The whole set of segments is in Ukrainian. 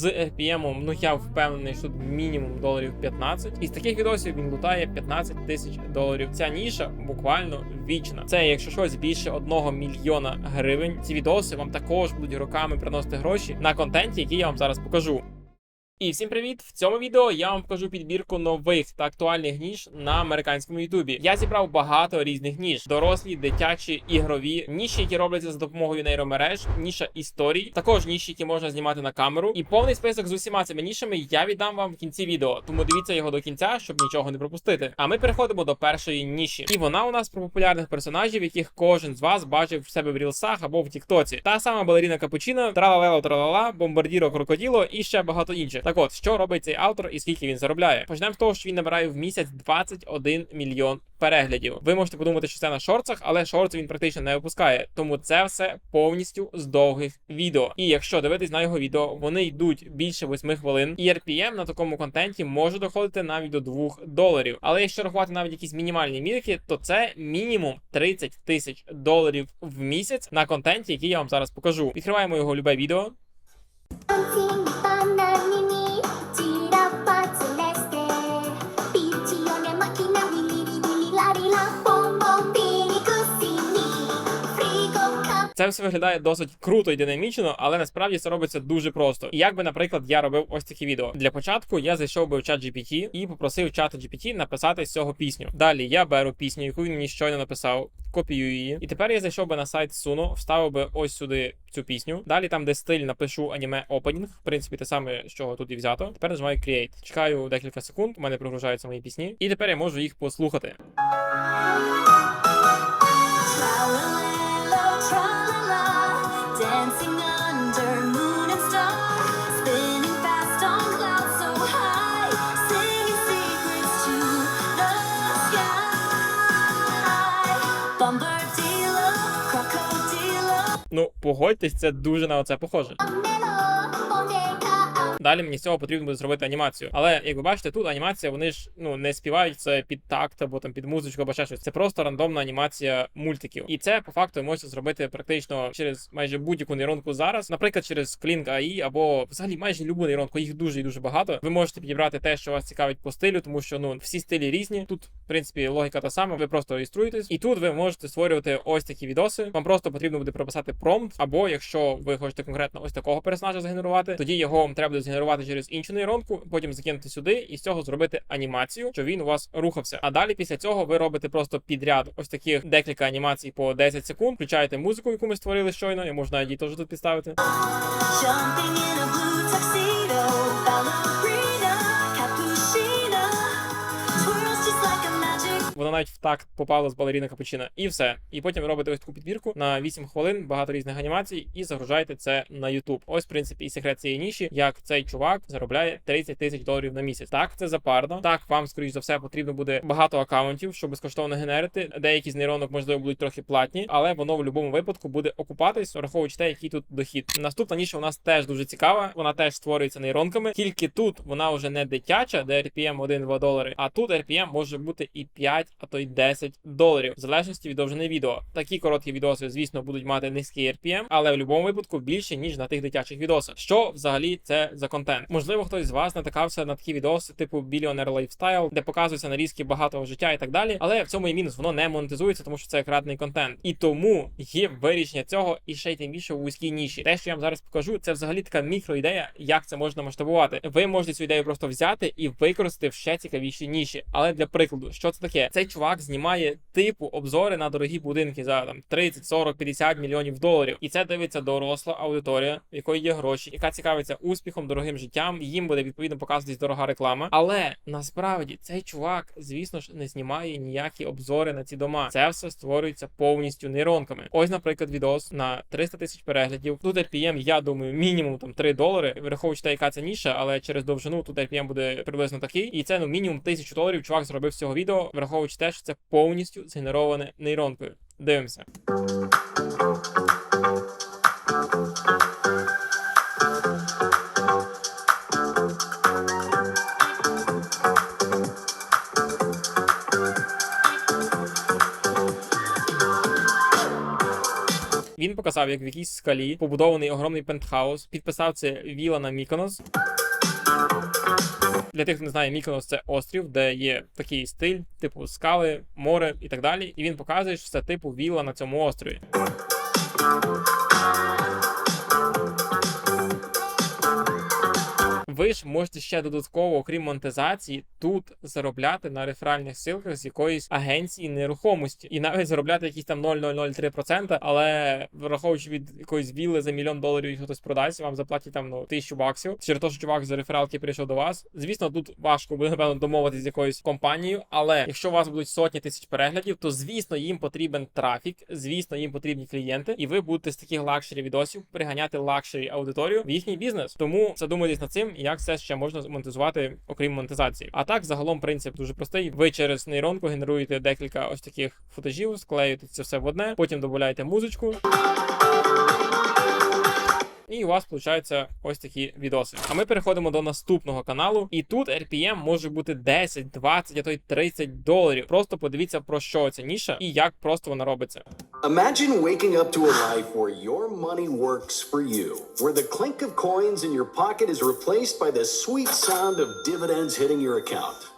з RPM, ну я впевнений, що тут мінімум доларів 15. І з таких відосів він лутає 15 тисяч доларів. Ця ніша буквально вічна. Це якщо щось більше одного мільйона гривень. Ці відоси вам також будуть роками приносити гроші на контенті, який я вам зараз покажу. І всім привіт! В цьому відео я вам покажу підбірку нових та актуальних ніж на американському Ютубі. Я зібрав багато різних ніж: дорослі, дитячі, ігрові, ніші, які робляться за допомогою нейромереж, ніша історій, також ніші, які можна знімати на камеру. І повний список з усіма цими нішами я віддам вам в кінці відео. Тому дивіться його до кінця, щоб нічого не пропустити. А ми переходимо до першої ніші. І вона у нас про популярних персонажів, яких кожен з вас бачив в себе в рілсах або в Тіктоці. Та сама балеріна Капучино, тралалело тралала, бомбардіро крокоділо і ще багато інших. Так от, що робить цей автор і скільки він заробляє? Почнемо з того, що він набирає в місяць 21 мільйон переглядів. Ви можете подумати, що це на шортах, але шорти він практично не випускає. Тому це все повністю з довгих відео. І якщо дивитись на його відео, вони йдуть більше 8 хвилин. І RPM на такому контенті може доходити навіть до 2 доларів. Але якщо рахувати навіть якісь мінімальні мірки, то це мінімум 30 тисяч доларів в місяць на контенті, який я вам зараз покажу. Відкриваємо його любе відео. 想听你发难秘 Це все виглядає досить круто і динамічно, але насправді це робиться дуже просто. І як би, наприклад, я робив ось такі відео. Для початку я зайшов би в чат GPT і попросив чата GPT написати з цього пісню. Далі я беру пісню, яку він мені щойно написав, копіюю її. І тепер я зайшов би на сайт Suno, вставив би ось сюди цю пісню. Далі там, де стиль, напишу аніме Opening. В принципі, те саме, чого тут і взято. Тепер нажимаю Create. Чекаю декілька секунд, у мене прогружаються мої пісні, і тепер я можу їх послухати. Погодьтесь, це дуже на оце похоже. Далі мені з цього потрібно буде зробити анімацію. Але як ви бачите, тут анімація, вони ж ну не співають це під такт або там під музичку, або ще щось. Це просто рандомна анімація мультиків. І це по факту можете зробити практично через майже будь-яку нейронку зараз, наприклад, через Kling AI, або взагалі майже любу нейронку. Їх дуже і дуже багато. Ви можете підібрати те, що вас цікавить по стилю, тому що ну всі стилі різні. Тут, принципі, логіка та сама. Ви просто реєструєтесь, і тут ви можете створювати ось такі відоси. Вам просто потрібно буде прописати промпт, або якщо ви хочете конкретно ось такого персонажа згенерувати, тоді його вам треба буде згенерувати через іншу нейронку, потім закинути сюди і з цього зробити анімацію, що він у вас рухався. А далі після цього ви робите просто підряд ось таких декілька анімацій по 10 секунд, включаєте музику, яку ми створили щойно, і можна її теж тут підставити. jumping in a blue tuxedo, ballerina, capuchino, Воно навіть в такт попало з балеріна капучина, і все. І потім робите ось таку підбірку на 8 хвилин, багато різних анімацій, і загружаєте це на YouTube. Ось, в принципі, і секрет цієї ніші, як цей чувак заробляє 30 тисяч доларів на місяць. Так, це запарно. Так, вам, скоріш за все, потрібно буде багато акаунтів, щоб безкоштовно генерити. Деякі з нейронок, можливо, будуть трохи платні, але воно в будь-якому випадку буде окупатись, враховуючи те, який тут дохід. Наступна ніша у нас теж дуже цікава. Вона теж створюється нейронками. Тільки тут вона вже не дитяча, де RPM 1-2 долари, а тут RPM може бути і 5, а то й 10 доларів, в залежності від довжини відео. Такі короткі відоси, звісно, будуть мати низький RPM, але в будь-якому випадку більше ніж на тих дитячих відосах. Що взагалі це за контент? Можливо, хтось з вас натикався на такі відоси, типу Billionaire Lifestyle, де показується нарізки багатого життя і так далі. Але в цьому є мінус, воно не монетизується, тому що це кратний контент. І тому є вирішення цього і ще й тим більше у вузькій ніші. Те, що я вам зараз покажу, це взагалі така мікроідея, як це можна масштабувати. Ви можете цю ідею просто взяти і використати в ще цікавіші ніші. Але для прикладу, що це таке? Цей чувак знімає типу обзори на дорогі будинки за там 30, 40, 50 мільйонів доларів. І це дивиться доросла аудиторія, в якої є гроші, яка цікавиться успіхом, дорогим життям. Їм буде відповідно показуватись дорога реклама. Але насправді цей чувак, звісно ж, не знімає ніякі обзори на ці дома. Це все створюється повністю нейронками. Ось, наприклад, відос на 300 тисяч переглядів. Тут RPM, я думаю, мінімум там 3 долари. Враховуючи те, яка це ніша, але через довжину тут RPM буде приблизно такий. І це ну мінімум 1000 доларів. Чувак зробив з цього відео, враховуючи те, що це повністю згенероване нейронкою. Дивимося. Він показав, як в якійсь скалі побудований огромний пентхаус. Підписав це віла на Міконос. Для тих, хто не знає, Міконос це острів, де є такий стиль, типу скали, море і так далі. І він показує, що це типу віла на цьому острові. Ви ж можете ще додатково, окрім монетизації, тут заробляти на реферальних силках з якоїсь агенції нерухомості і навіть заробляти якісь там 0,003%, але враховуючи від якоїсь вілли за мільйон доларів, їх хтось продасть, вам заплатять там ну тисячу баксів. Через те, що чувак з рефералки прийшов до вас. Звісно, тут важко буде напевно домовитися з якоюсь компанією, але якщо у вас будуть сотні тисяч переглядів, то звісно їм потрібен трафік, звісно, їм потрібні клієнти, і ви будете з таких лакшері відосів приганяти лакшері аудиторію в їхній бізнес. Тому задумайтесь над цим, як це ще можна монетизувати, окрім монетизації. А так, загалом, принцип дуже простий. Ви через нейронку генеруєте декілька ось таких футажів, склеюєте це все в одне, потім додаєте музичку. І у вас виходить ось такі відоси. А ми переходимо до наступного каналу. І тут RPM може бути 10, 20, а то й 30 доларів. Просто подивіться про що ця ніша і як просто вона робиться. Imagine waking up to a life where your money works for you, where the clink of coins in your pocket is replaced by the sweet sound of dividends hitting your account.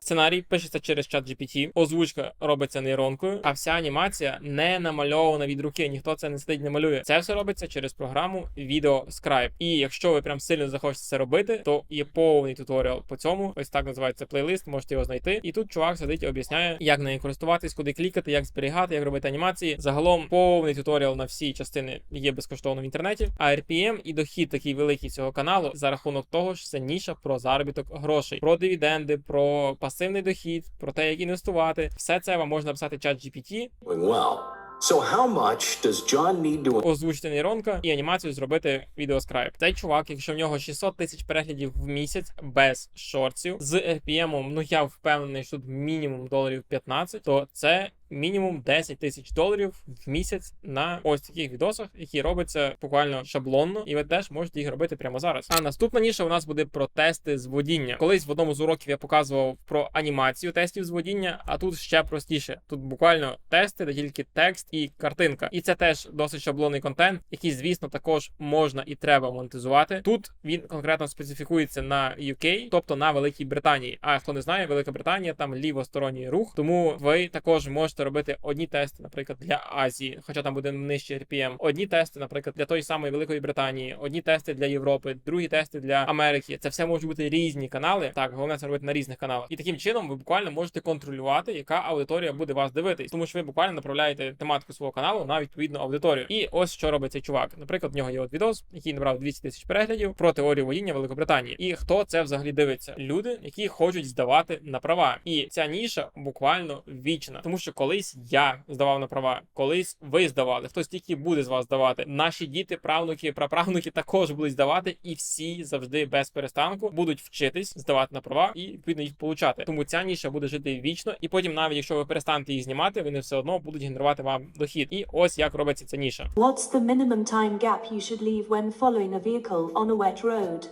Сценарій пишеться через чат GPT, озвучка робиться нейронкою, а вся анімація не намальована від руки. Ніхто це не сидить, не малює. Це все робиться через програму Video Scribe. І якщо ви прям сильно захочете це робити, то є повний туторіал по цьому. Ось так називається плейлист. Можете його знайти. І тут чувак сидить і об'ясняє, як нею користуватись, куди клікати, як зберігати, як робити анімації. Загалом повний туторіал на всі частини є безкоштовно в інтернеті. А RPM і дохід такий великий цього каналу за рахунок того, що це ніша про заробіток грошей, про дивіденди, про пасивний дохід, про те, як інвестувати. Все це вам можна писати чат GPT, well. So how much does John need to озвучити нейронка і анімацію зробити Відео відеоскрайб. Цей чувак, якщо в нього 600 тисяч переглядів в місяць без шорців з RPM, ну я впевнений, що тут мінімум доларів 15, то це. Мінімум 10 тисяч доларів в місяць на ось таких відосах, які робляться буквально шаблонно, і ви теж можете їх робити прямо зараз. А наступна ніша у нас буде про тести з водіння. Колись в одному з уроків я показував про анімацію тестів з водіння, а тут ще простіше. Тут буквально тести, де тільки текст і картинка. І це теж досить шаблонний контент, який, звісно, також можна і треба монетизувати. Тут він конкретно специфікується на UK, тобто на Великій Британії. А хто не знає, Велика Британія там лівосторонній рух, тому ви також можете робити одні тести, наприклад, для Азії, хоча там буде нижче RPM, одні тести, наприклад, для тої самої Великої Британії, одні тести для Європи, другі тести для Америки. Це все можуть бути різні канали. Так, головне це робити на різних каналах. І таким чином ви буквально можете контролювати, яка аудиторія буде вас дивитись, тому що ви буквально направляєте тематику свого каналу на відповідну аудиторію. І ось що робить цей чувак. Наприклад, в нього є от відос, який набрав 200 тисяч переглядів про теорію водіння Великобританії. І хто це взагалі дивиться? Люди, які хочуть здавати на права. І ця ніша буквально вічна, тому що колись я здавав на права, колись ви здавали. Хтось тільки буде з вас здавати. Наші діти, правнуки, праправнуки також будуть здавати, і всі завжди без перестанку будуть вчитись здавати на права і відповідно їх получати. Тому ця ніша буде жити вічно, і потім, навіть якщо ви перестанете їх знімати, вони все одно будуть генерувати вам дохід. І ось як робиться ця ніша. What's the minimum time gap you should leave when following a vehicle on a wet road?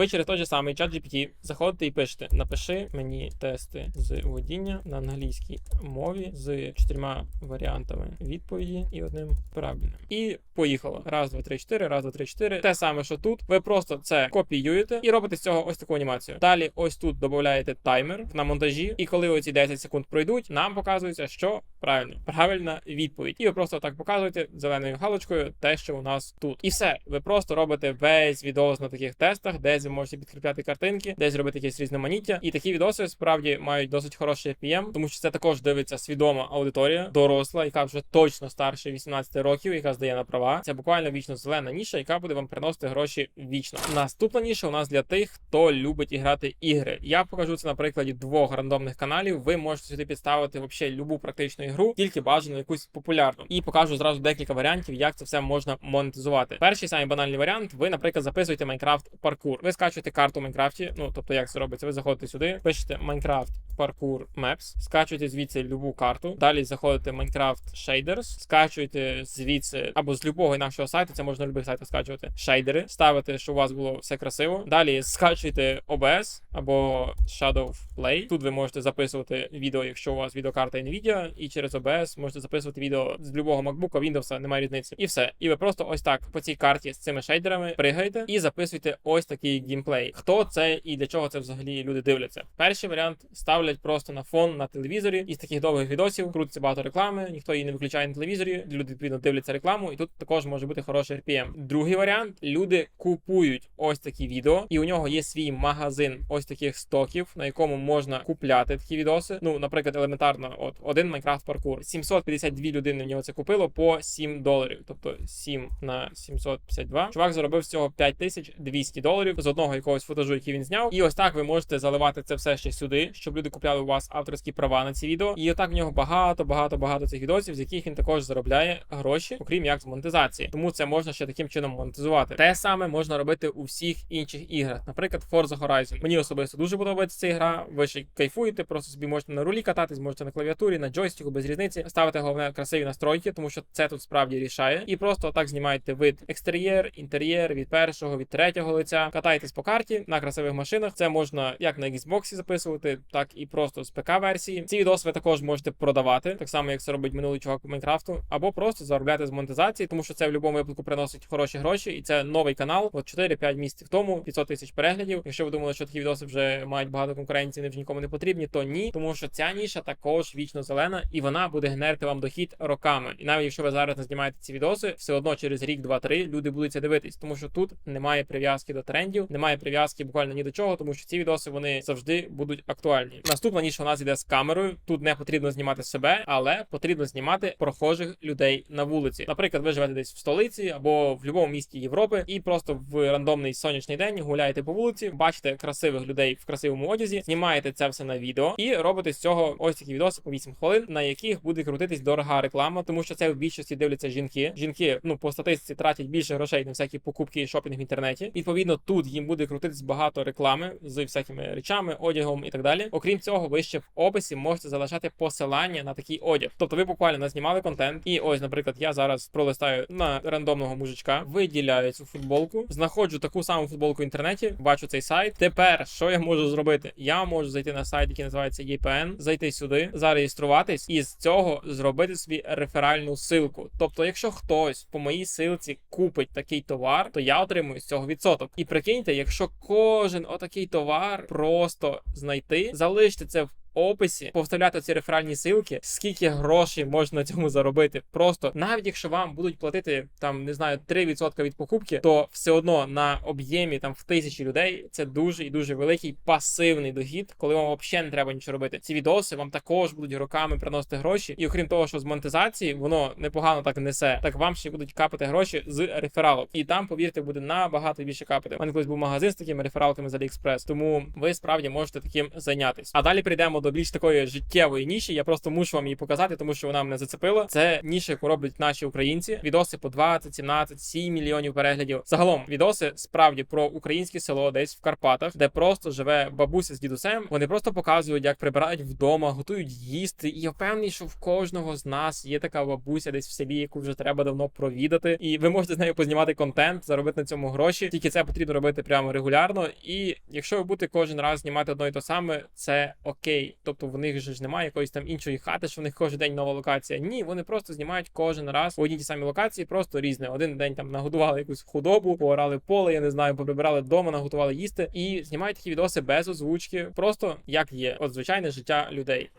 Ви через той же самий чат GPT заходите і пишете: напиши мені тести з водіння на англійській мові з чотирма варіантами відповіді і одним правильним. І поїхало. Раз, два, три, чотири, раз, два, три, чотири. Те саме, що тут. Ви просто це копіюєте і робите з цього ось таку анімацію. Далі, ось тут додаєте таймер на монтажі, і коли оці 10 секунд пройдуть, нам показується, що правильно, правильна відповідь. І ви просто так показуєте зеленою галочкою те, що у нас тут. І все. Ви просто робите весь відос на таких тестах, десь ви можете підкріпляти картинки, десь робити якесь різноманіття. І такі відоси справді мають досить хороший RPM, тому що це також дивиться свідома аудиторія, доросла, яка вже точно старше 18 років, яка здає на права. Це буквально вічно зелена ніша, яка буде вам приносити гроші вічно. Наступна ніша у нас для тих, хто любить іграти ігри. Я покажу це на прикладі двох рандомних каналів. Ви можете сюди підставити вообще любу практичну ігру, тільки бажано якусь популярну. І покажу зразу декілька варіантів, як це все можна монетизувати. Перший самий банальний варіант. Ви, наприклад, записуєте Майнкрафт паркур. Ви скачуєте карту в Майнкрафті. Ну тобто, як це робиться? Ви заходите сюди, пишете Майнкрафт Parkour Maps, скачуєте звідси любу карту. Далі заходите в Minecraft Shaders, скачуєте звідси або з любого інакшого сайту, це можна на любих сайтах скачувати. Шейдери, ставите, щоб у вас було все красиво. Далі скачуєте OBS або Shadow Play. Тут ви можете записувати відео, якщо у вас відеокарта Nvidia, і через OBS можете записувати відео з любого MacBook, Windows, немає різниці. І все. І ви просто ось так по цій карті з цими шейдерами пригаєте і записуєте ось такий геймплей. Хто це і для чого це взагалі люди дивляться? Перший варіант ставлять просто на фон на телевізорі. Із таких довгих відосів крутиться багато реклами, ніхто її не виключає на телевізорі. Люди відповідно дивляться рекламу, і тут також може бути хороший RPM. Другий варіант: люди купують ось такі відео, і у нього є свій магазин ось таких стоків, на якому можна купляти такі відоси. Ну, наприклад, елементарно, от один Minecraft паркур. 752 людини в нього це купило по 7 доларів. Тобто 7 на 752. Чувак заробив з цього 5200 доларів з одного якогось футажу, який він зняв. І ось так ви можете заливати це все ще сюди, щоб люди купляли у вас авторські права на ці відео. І отак в нього багато, багато, багато цих відосів, з яких він також заробляє гроші, окрім як з монетизації. Тому це можна ще таким чином монетизувати. Те саме можна робити у всіх інших іграх. Наприклад, Forza Horizon. Мені особисто дуже подобається ця гра. Ви ще кайфуєте, просто собі можете на рулі кататись, можете на клавіатурі, на джойстику, без різниці. Ставите головне красиві настройки, тому що це тут справді рішає. І просто так знімаєте вид екстер'єр, інтер'єр від першого, від третього лиця. Катаєтесь по карті на красивих машинах. Це можна як на Xbox записувати, так і просто з ПК-версії. Ці відоси ви також можете продавати, так само як це робить минулий чувак по Майнкрафту, або просто заробляти з монетизації, тому що це в будь-якому випадку приносить хороші гроші, і це новий канал. От 4-5 місяців тому 500 тисяч переглядів. Якщо ви думали, що такі відоси вже мають багато конкуренції, вони вже нікому не потрібні, то ні, тому що ця ніша також вічно зелена, і вона буде генерити вам дохід роками. І навіть якщо ви зараз не знімаєте ці відоси, все одно через рік, два-три люди будуть це дивитись, тому що тут немає прив'язки до трендів, немає прив'язки буквально ні до чого, тому що ці відоси вони завжди будуть актуальні. Наступна ніша у нас іде з камерою. Тут не потрібно знімати себе, але потрібно знімати прохожих людей на вулиці. Наприклад, ви живете десь в столиці або в будь-якому місті Європи, і просто в рандомний сонячний день гуляєте по вулиці, бачите красивих людей в красивому одязі, знімаєте це все на відео і робите з цього ось такі відоси по 8 хвилин, на яких буде крутитись дорога реклама, тому що це в більшості дивляться жінки. Жінки, ну по статистиці тратять більше грошей на всякі покупки і шопінг в інтернеті. Відповідно, тут їм буде крутитись багато реклами з всякими речами, одягом і так далі. Окрім цього, ви ще в описі можете залишати посилання на такий одяг. Тобто ви буквально назнімали контент, і ось, наприклад, я зараз пролистаю на рандомного мужичка, виділяю цю футболку, знаходжу таку саму футболку в інтернеті, бачу цей сайт. Тепер що я можу зробити? Я можу зайти на сайт, який називається EPN, зайти сюди, зареєструватись і з цього зробити собі реферальну силку. Тобто, якщо хтось по моїй силці купить такий товар, то я отримую з цього відсоток. І прикиньте, якщо кожен отакий товар просто знайти, залиште це в описі, повставляти ці реферальні силки, скільки грошей можна на цьому заробити. Просто навіть якщо вам будуть платити там, не знаю, 3% від покупки, то все одно на об'ємі там в тисячі людей це дуже і дуже великий пасивний дохід, коли вам взагалі не треба нічого робити. Ці відоси вам також будуть роками приносити гроші, і окрім того, що з монетизації воно непогано так несе, так вам ще будуть капати гроші з рефералок. І там, повірте, буде набагато більше капати. У мене колись був магазин з такими рефералками з AliExpress, тому ви справді можете таким зайнятися. А далі прийдемо до більш такої життєвої ніші. Я просто мушу вам її показати, тому що вона мене зацепила. Це ніша, яку роблять наші українці. Відоси по 20, 17, 7 мільйонів переглядів. Загалом відоси справді про українське село, десь в Карпатах, де просто живе бабуся з дідусем. Вони просто показують, як прибирають вдома, готують їсти. І я впевнений, що в кожного з нас є така бабуся десь в селі, яку вже треба давно провідати. І ви можете з нею познімати контент, заробити на цьому гроші. Тільки це потрібно робити прямо регулярно. І якщо ви будете кожен раз знімати одно і те саме, це окей. Тобто в них же ж немає якоїсь там іншої хати, що в них кожен день нова локація. Ні, вони просто знімають кожен раз по одній ті самі локації, просто різне. Один день там нагодували якусь худобу, поорали поле, я не знаю, поприбирали вдома, наготували їсти і знімають такі відоси без озвучки, просто як є, от звичайне життя людей.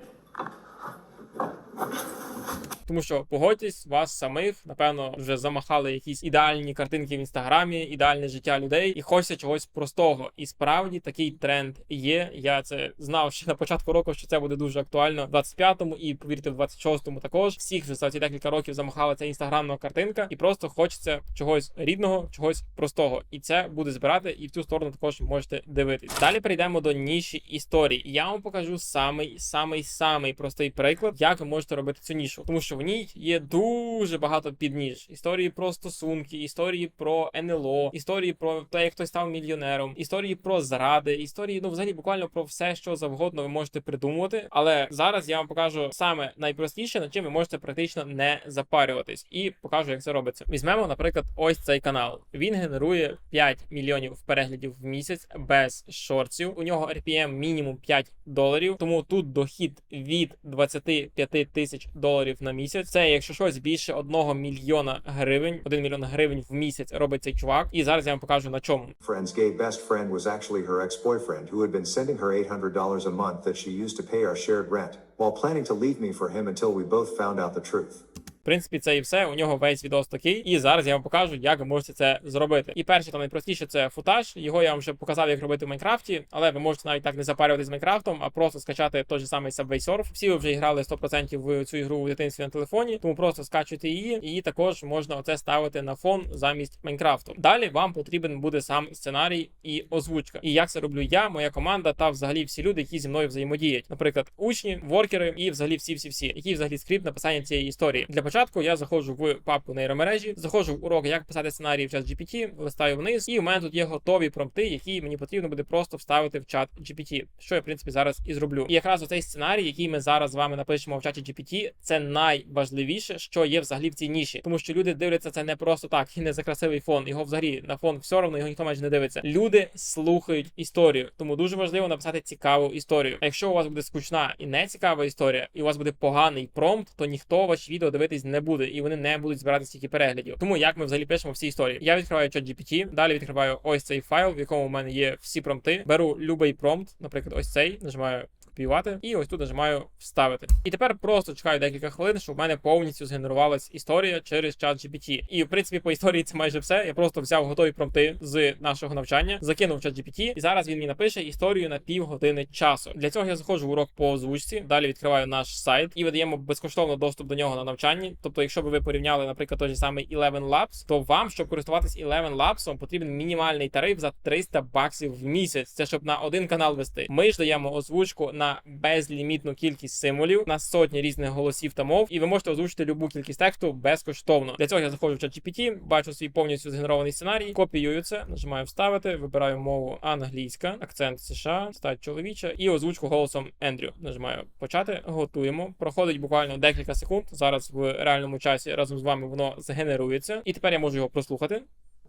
Тому що погодьтесь, вас самих напевно вже замахали якісь ідеальні картинки в інстаграмі, ідеальне життя людей, і хочеться чогось простого. І справді такий тренд є. Я це знав ще на початку року, що це буде дуже актуально в 25-му і повірте, в 26-му також. Всіх вже за ці декілька років замахала ця інстаграмна картинка, і просто хочеться чогось рідного, чогось простого. І це буде збирати, і в цю сторону також можете дивитись. Далі перейдемо до ніші історії. Я вам покажу самий самий самий простий приклад, як ви можете робити цю нішу, тому що в є дуже багато підніж. Історії про стосунки, історії про НЛО, історії про те, як хтось став мільйонером, історії про зради, історії, ну взагалі буквально про все, що завгодно ви можете придумувати. Але зараз я вам покажу саме найпростіше, над чим ви можете практично не запарюватись, і покажу, як це робиться. Візьмемо, наприклад, ось цей канал. Він генерує 5 мільйонів переглядів в місяць без шортів. У нього RPM мінімум 5 доларів. Тому тут дохід від 25 тисяч доларів на місяць. Це якщо щось більше 1 мільйона гривень, 1 мільйон гривень в місяць робить цей чувак. І зараз я вам покажу на чому. Friend's gay best friend was actually her ex-boyfriend who had been sending her $800 a month that she used to pay our shared rent, while planning to leave me for him until we both found out the truth. В принципі, це і все. У нього весь відос такий. І зараз я вам покажу, як ви можете це зробити. І перше, там найпростіше, це футаж. Його я вам вже показав, як робити в Майнкрафті, але ви можете навіть так не запарюватися з Майнкрафтом, а просто скачати той же самий Subway Surf. Всі ви вже грали 100% в цю ігру в дитинстві на телефоні, тому просто скачуйте її, і також можна оце ставити на фон замість Майнкрафту. Далі вам потрібен буде сам сценарій і озвучка. І як це роблю я, моя команда та взагалі всі люди, які зі мною взаємодіють. Наприклад, учні, воркери і взагалі всі всі всі, які взагалі скрипт написання цієї історії. Для початку я заходжу в папку нейромережі, заходжу в урок, як писати сценарій в чат GPT, листаю вниз, і у мене тут є готові промпти, які мені потрібно буде просто вставити в чат GPT, що я в принципі зараз і зроблю. І якраз оцей сценарій, який ми зараз з вами напишемо в чаті GPT, це найважливіше, що є взагалі в цій ніші, тому що люди дивляться це не просто так і не за красивий фон. Його взагалі на фон все одно його ніхто майже не дивиться. Люди слухають історію, тому дуже важливо написати цікаву історію. А якщо у вас буде скучна і не цікава історія, і у вас буде поганий промпт, то ніхто ваші відео дивитись не буде, і вони не будуть збирати стільки переглядів. Тому як ми взагалі пишемо всі історії? Я відкриваю ChatGPT, GPT, далі відкриваю ось цей файл, в якому в мене є всі промпти. Беру любий промпт, наприклад, ось цей, нажимаю. Копіювати, і ось тут нажимаю вставити. І тепер просто чекаю декілька хвилин, щоб в мене повністю згенерувалась історія через чат GPT. І в принципі по історії це майже все. Я просто взяв готові промпти з нашого навчання, закинув в чат GPT, і зараз він мені напише історію на півгодини часу. Для цього я заходжу в урок по озвучці. Далі відкриваю наш сайт і видаємо безкоштовно доступ до нього на навчанні. Тобто, якщо б ви порівняли, наприклад, той же самий Eleven Labs, то вам, щоб користуватись Eleven Labs, потрібен мінімальний тариф за 300 баксів в місяць. Це щоб на один канал вести. Ми ж даємо озвучку на безлімітну кількість символів, на сотні різних голосів та мов, і ви можете озвучити любу кількість тексту безкоштовно. Для цього я заходжу в чат GPT, бачу свій повністю згенерований сценарій, копіюю це, нажимаю вставити, вибираю мову англійська, акцент США, стать чоловіча і озвучку голосом Ендрю. Нажимаю почати, готуємо. Проходить буквально декілька секунд. Зараз в реальному часі разом з вами воно згенерується, і тепер я можу його прослухати.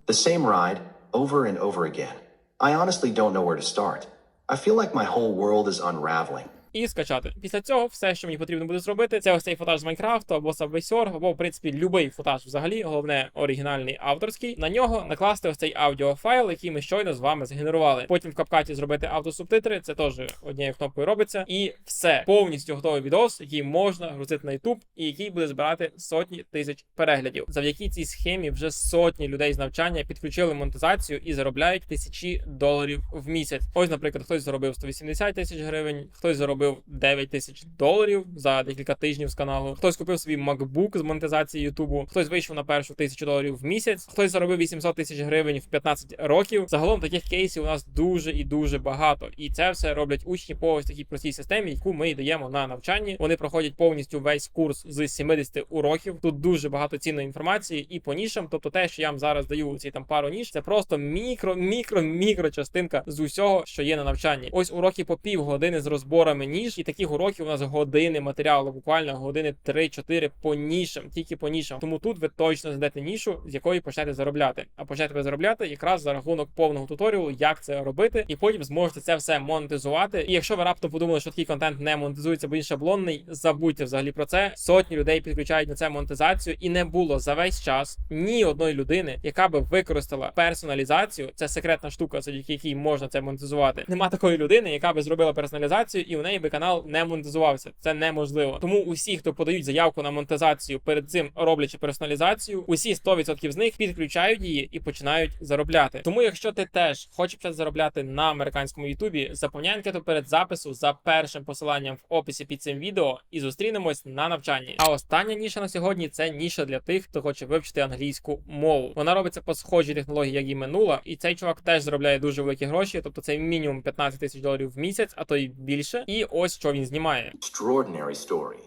The same ride, over and over again. I honestly don't know where to start. I feel like my whole world is unraveling. І скачати. Після цього все, що мені потрібно буде зробити, це ось цей футаж з Майнкрафту або Subway або в принципі будь-який футаж взагалі, головне оригінальний авторський. На нього накласти ось цей аудіофайл, який ми щойно з вами згенерували. Потім в капкаті зробити автосубтитри, це теж однією кнопкою робиться. І все повністю готовий відос, який можна грузити на YouTube і який буде збирати сотні тисяч переглядів. Завдяки цій схемі вже сотні людей з навчання підключили монетизацію і заробляють тисячі доларів в місяць. Ось, наприклад, хтось заробив 180 тисяч гривень, хтось заробив 9 тисяч доларів за декілька тижнів з каналу. Хтось купив собі MacBook з монетизації Ютубу, хтось вийшов на першу тисячу доларів в місяць, хтось заробив 800 тисяч гривень в 15 років. Загалом таких кейсів у нас дуже і дуже багато. І це все роблять учні по ось такій простій системі, яку ми даємо на навчанні. Вони проходять повністю весь курс з 70 уроків. Тут дуже багато цінної інформації і по нішам. Тобто, те, що я вам зараз даю ці там пару ніж, це просто мікро, мікро, мікро частинка з усього, що є на навчанні. Ось уроки по пів години з розборами ніж, і таких уроків у нас години матеріалу, буквально години 3-4 по нішам, тільки по нішам. Тому тут ви точно знайдете нішу, з якої почнете заробляти. А почнете ви заробляти якраз за рахунок повного туторіалу, як це робити, і потім зможете це все монетизувати. І якщо ви раптом подумали, що такий контент не монетизується, бо він шаблонний, забудьте взагалі про це. Сотні людей підключають на це монетизацію, і не було за весь час ні одної людини, яка би використала персоналізацію. Це секретна штука, завдяки якій можна це монетизувати. Нема такої людини, яка би зробила персоналізацію, і у неї би канал не монетизувався. Це неможливо. Тому усі, хто подають заявку на монетизацію, перед цим роблячи персоналізацію, усі 100% з них підключають її і починають заробляти. Тому, якщо ти теж хочеш заробляти на американському Ютубі, заповняй анкету перед запису за першим посиланням в описі під цим відео і зустрінемось на навчанні. А остання ніша на сьогодні це ніша для тих, хто хоче вивчити англійську мову. Вона робиться по схожій технології, як і минула, і цей чувак теж заробляє дуже великі гроші, тобто це мінімум 15 тисяч доларів в місяць, а то й більше. І ось що він знімає. Extraordinary story.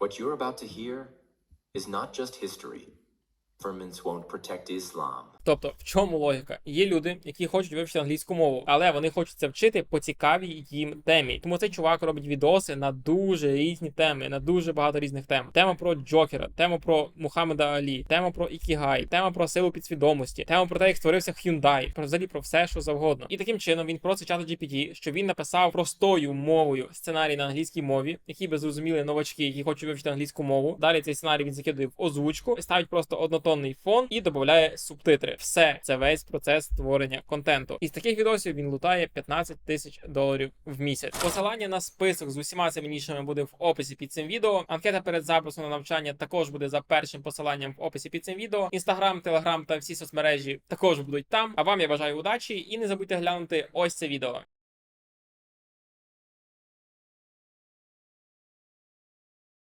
What you're about to hear is not just history. Vermints won't protect Islam. Тобто, в чому логіка? Є люди, які хочуть вивчити англійську мову, але вони хочуть це вчити по цікавій їм темі. Тому цей чувак робить відоси на дуже різні теми, на дуже багато різних тем. Тема про Джокера, тема про Мухаммеда Алі, тема про Ікігай, тема про силу підсвідомості, тема про те, як створився Hyundai, про взагалі про все, що завгодно. І таким чином він просить чата GPT, щоб він написав простою мовою сценарій на англійській мові, який би зрозуміли новачки, які хочуть вивчити англійську мову. Далі цей сценарій він закидує в озвучку, ставить просто однотонний фон і додає субтитри. Все це весь процес створення контенту. Із таких відосів він лутає 15 тисяч доларів в місяць. Посилання на список з усіма цими нішами буде в описі під цим відео. Анкета перед записом на навчання також буде за першим посиланням в описі під цим відео. Інстаграм, телеграм та всі соцмережі також будуть там. А вам я бажаю удачі і не забудьте глянути ось це відео.